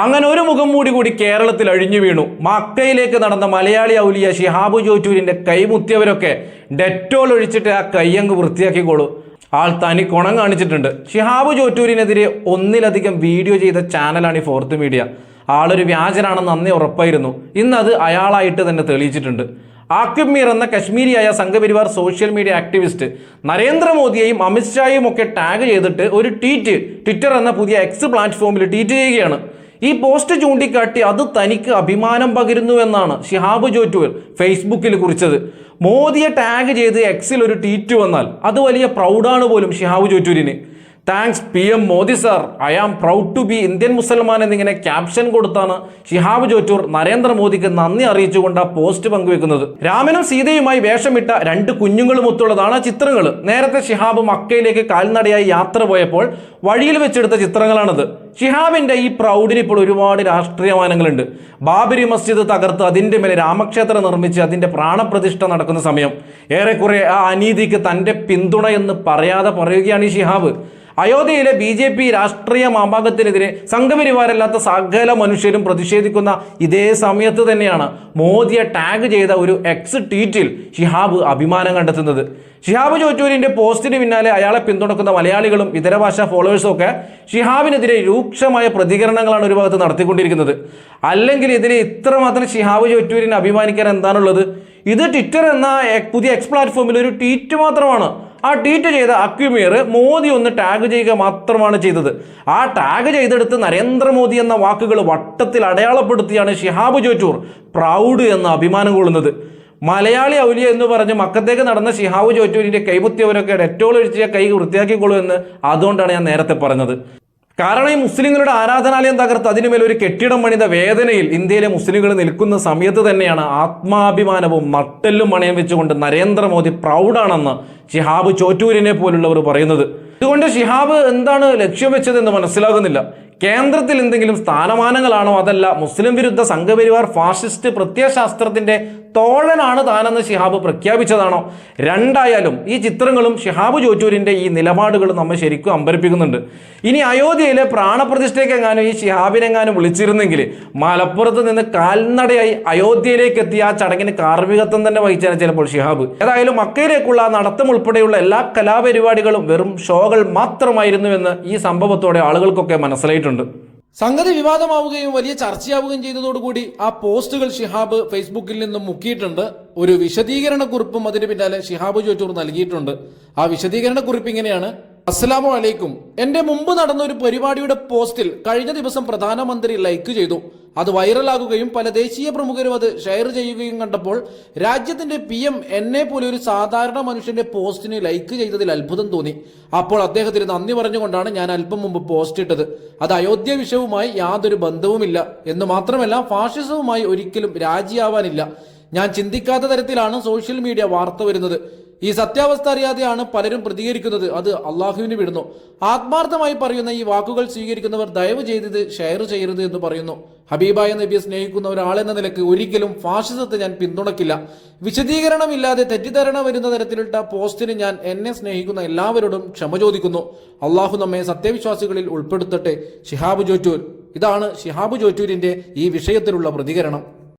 അങ്ങനെ ഒരു മുഖം മൂടി കൂടി കേരളത്തിൽ അഴിഞ്ഞു വീണു. മക്കയിലേക്ക് നടന്ന മലയാളി ഔലിയ ഷിഹാബു ജോറ്റൂരിന്റെ കൈമുത്തിയവരൊക്കെ ഡെറ്റോൾ ഒഴിച്ചിട്ട് ആ കയ്യങ്ങ് വൃത്തിയാക്കിക്കോളൂ. ആൾ തനി കുണം കാണിച്ചിട്ടുണ്ട്. ഷിഹാബു ജോറ്റൂരിനെതിരെ ഒന്നിലധികം വീഡിയോ ചെയ്ത ചാനലാണ് ഈ ഫോർത്ത് മീഡിയ. ആളൊരു വ്യാജനാണെന്ന് അന്നേ ഉറപ്പായിരുന്നു. ഇന്ന് അത് അയാളായിട്ട് തന്നെ തെളിയിച്ചിട്ടുണ്ട്. ആക്കിബ് മീർ എന്ന കശ്മീരിയായ സംഘപരിവാർ സോഷ്യൽ മീഡിയ ആക്ടിവിസ്റ്റ് നരേന്ദ്രമോദിയെയും അമിത്ഷായും ഒക്കെ ടാഗ് ചെയ്തിട്ട് ഒരു ട്വീറ്റ് ട്വിറ്റർ എന്ന പുതിയ എക്സ് പ്ലാറ്റ്ഫോമിൽ ട്വീറ്റ് ചെയ്യുകയാണ്. ഈ പോസ്റ്റ് ചൂണ്ടിക്കാട്ടി അത് തനിക്ക് അഭിമാനം പകരുന്നു എന്നാണ് ഷിഹാബ് ജോറ്റുവൽ ഫേസ്ബുക്കിൽ കുറിച്ചത്. മോദിയെ ടാഗ് ചെയ്ത് എക്സിൽ ഒരു ട്വീറ്റ് വന്നാൽ അത് വലിയ പ്രൗഡാണ് പോലും Shihab ജോറ്റൂരിന്. Thanks P M Modi sir I am proud to be Indian മുസൽമാൻ എന്നിങ്ങനെ ക്യാപ്ഷൻ കൊടുത്താണ് ഷിഹാബ് ജോറ്റൂർ നരേന്ദ്രമോദിക്ക് നന്ദി അറിയിച്ചുകൊണ്ട് പോസ്റ്റ് പങ്കുവെക്കുന്നത്. രാമനും സീതയുമായി വേഷമിട്ട രണ്ട് കുഞ്ഞുങ്ങളും ഒത്തുള്ളതാണ് ആ ചിത്രങ്ങൾ. നേരത്തെ ഷിഹാബ് മക്കയിലേക്ക് കാൽനടയായി യാത്ര പോയപ്പോൾ വഴിയിൽ വെച്ചെടുത്ത ചിത്രങ്ങളാണത്. ഷിഹാബിന്റെ ഈ പ്രൗഡിന് ഇപ്പോൾ ഒരുപാട് രാഷ്ട്രീയമാനങ്ങളുണ്ട് ബാബരി മസ്ജിദ് തകർത്ത് അതിന്റെ മേലെ രാമക്ഷേത്രം നിർമ്മിച്ച് അതിന്റെ പ്രാണപ്രതിഷ്ഠ നടക്കുന്ന സമയം. ഏറെക്കുറെ ആ അനീതിക്ക് തന്റെ പിന്തുണ എന്ന് പറയാതെ പറയുകയാണ് ഈ ഷിഹാബ്. അയോധ്യയിലെ ബി ജെ പി രാഷ്ട്രീയ മാമ്പാകത്തിനെതിരെ സംഘപരിവാരല്ലാത്ത സകല മനുഷ്യരും പ്രതിഷേധിക്കുന്ന ഇതേ സമയത്ത് തന്നെയാണ് മോദിയെ ടാഗ് ചെയ്ത ഒരു എക്സ് ട്വീറ്റിൽ ഷിഹാബ് അഭിമാനം കണ്ടെത്തുന്നത്. ഷിഹാബ് ചോറ്റൂരിന്റെ പോസ്റ്റിന് പിന്നാലെ അയാളെ പിന്തുണക്കുന്ന മലയാളികളും ഇതര ഭാഷാ ഫോളോവേഴ്സും ഒക്കെ ഷിഹാബിനെതിരെ രൂക്ഷമായ പ്രതികരണങ്ങളാണ് ഒരു ഭാഗത്ത് നടത്തിക്കൊണ്ടിരിക്കുന്നത്. അല്ലെങ്കിൽ ഇതിന് ഇത്രമാത്രം ഷിഹാബ് ചോറ്റൂരിനെ അഭിമാനിക്കാൻ എന്താണുള്ളത്? ഇത് ട്വിറ്റർ എന്ന പുതിയ എക്സ് പ്ലാറ്റ്ഫോമിൽ ഒരു ട്വീറ്റ് മാത്രമാണ്. ആ ട്വീറ്റ് ചെയ്ത അക്യുമിയർ മോദി ഒന്ന് ടാഗ് ചെയ്യുക മാത്രമാണ് ചെയ്തത്. ആ ടാഗ് ചെയ്തെടുത്ത് നരേന്ദ്രമോദി എന്ന വാക്കുകൾ വട്ടത്തിൽ അടയാളപ്പെടുത്തിയാണ് ഷിഹാബ് ജോറ്റൂർ പ്രൗഡ് എന്ന അഭിമാനം കൊള്ളുന്നത്. മലയാളി ഔലിയ എന്ന് പറഞ്ഞ് മക്കത്തേക്ക് നടന്ന ഷിഹാബ് ജോറ്റൂരിന്റെ കൈമുത്തിയവരൊക്കെ ഡെറ്റോൾ ഒഴിച്ച കൈ വൃത്തിയാക്കിക്കൊള്ളൂ എന്ന് അതുകൊണ്ടാണ് ഞാൻ നേരത്തെ പറഞ്ഞത്. കാരണം ഈ മുസ്ലിങ്ങളുടെ ആരാധനാലയം തകർത്ത് അതിനുമേൽ ഒരു കെട്ടിടം പണിത വേദനയിൽ ഇന്ത്യയിലെ മുസ്ലിങ്ങൾ നിൽക്കുന്ന സമയത്ത് തന്നെയാണ് ആത്മാഭിമാനവും നട്ടെല്ലും മണയം വെച്ചുകൊണ്ട് നരേന്ദ്രമോദി പ്രൗഡാണെന്ന് ഷിഹാബ് ചോറ്റൂരിനെ പോലുള്ളവർ പറയുന്നത്. ഇതുകൊണ്ട് ഷിഹാബ് എന്താണ് ലക്ഷ്യം വെച്ചതെന്ന് മനസ്സിലാകുന്നില്ല. കേന്ദ്രത്തിൽ എന്തെങ്കിലും സ്ഥാനമാനങ്ങളാണോ? അതല്ല മുസ്ലിം വിരുദ്ധ സംഘപരിവാർ ഫാസിസ്റ്റ് പ്രത്യയശാസ്ത്രത്തിന്റെ തോഴനാണ് താനെന്ന് ഷിഹാബ് പ്രഖ്യാപിച്ചതാണോ? രണ്ടായാലും ഈ ചിത്രങ്ങളും ഷിഹാബ് ജോറ്റൂരിന്റെ ഈ നിലപാടുകളും നമ്മെ ശരിക്കും അമ്പരിപ്പിക്കുന്നുണ്ട്. ഇനി അയോധ്യയിലെ പ്രാണപ്രതിഷ്ഠയ്ക്കെങ്ങാനും ഈ ഷിഹാബിനെങ്ങാനും വിളിച്ചിരുന്നെങ്കിൽ മലപ്പുറത്ത് നിന്ന് കാൽനടയായി അയോധ്യയിലേക്ക് എത്തിയ ആ ചടങ്ങിന് കാർമികത്വം തന്നെ വഹിച്ചാണ് ചിലപ്പോൾ ഷിഹാബ് ഏതായാലും മക്കയിലേക്കുള്ള നടത്തം ഉൾപ്പെടെയുള്ള എല്ലാ കലാപരിപാടികളും വെറും ഷോകൾ മാത്രമായിരുന്നുവെന്ന് ഈ സംഭവത്തോടെ ആളുകൾക്കൊക്കെ മനസ്സിലായിട്ടുണ്ട്. സംഗതി വിവാദമാവുകയും വലിയ ചർച്ചയാവുകയും ചെയ്തതോടുകൂടി ആ പോസ്റ്റുകൾ ഷിഹാബ് ഫേസ്ബുക്കിൽ നിന്നും മുക്കിയിട്ടുണ്ട്. ഒരു വിശദീകരണ കുറിപ്പും അതിന് പിന്നാലെ ഷിഹാബ് ചോറ്റൂർ നൽകിയിട്ടുണ്ട്. ആ വിശദീകരണ കുറിപ്പ് ഇങ്ങനെയാണ്. അസ്സലാമു അലൈക്കും. എന്റെ മുമ്പ് നടന്ന ഒരു പരിപാടിയുടെ പോസ്റ്റിൽ കഴിഞ്ഞ ദിവസം പ്രധാനമന്ത്രി ലൈക്ക് ചെയ്തു. അത് വൈറലാകുകയും പല ദേശീയ പ്രമുഖരും അത് ഷെയർ ചെയ്യുകയും കണ്ടപ്പോൾ രാജ്യത്തിന്റെ പി എം എന്നെ പോലെ ഒരു സാധാരണ മനുഷ്യന്റെ പോസ്റ്റിന് ലൈക്ക് ചെയ്തതിൽ അത്ഭുതം തോന്നി. അപ്പോൾ അദ്ദേഹത്തിന് നന്ദി പറഞ്ഞുകൊണ്ടാണ് ഞാൻ അല്പം മുമ്പ് പോസ്റ്റ് ഇട്ടത്. അത് അയോധ്യ വിഷയവുമായി യാതൊരു ബന്ധവുമില്ല. എന്ന് മാത്രമല്ല ഫാഷിസവുമായി ഒരിക്കലും രാജിയാവാനില്ല. ഞാൻ ചിന്തിക്കാത്ത തരത്തിലാണ് സോഷ്യൽ മീഡിയ വാർത്ത വരുന്നത്. ഈ സത്യാവസ്ഥ അറിയാതെയാണ് പലരും പ്രതികരിക്കുന്നത്. അത് അള്ളാഹുവിന് വിടുന്നു. ആത്മാർത്ഥമായി പറയുന്ന ഈ വാക്കുകൾ സ്വീകരിക്കുന്നവർ ദയവ് ചെയ്തത് ഷെയർ ചെയ്യരുത് എന്ന് പറയുന്നു. ഹബീബായ നബിയെ സ്നേഹിക്കുന്ന ഒരാളെന്ന നിലയ്ക്ക് ഒരിക്കലും ഫാഷിസത്തെ ഞാൻ പിന്തുണക്കില്ല വിശദീകരണമില്ലാതെ തെറ്റിദ്ധാരണ വരുന്ന തരത്തിലുള്ള പോസ്റ്റിന് ഞാൻ എന്നെ സ്നേഹിക്കുന്ന എല്ലാവരോടും ക്ഷമ ചോദിക്കുന്നു. അള്ളാഹു നമ്മെ സത്യവിശ്വാസികളിൽ ഉൾപ്പെടുത്തട്ടെ. ഷിഹാബ് ജോറ്റൂർ. ഇതാണ് ഷിഹാബ് ജോറ്റൂരിന്റെ ഈ വിഷയത്തിലുള്ള പ്രതികരണം.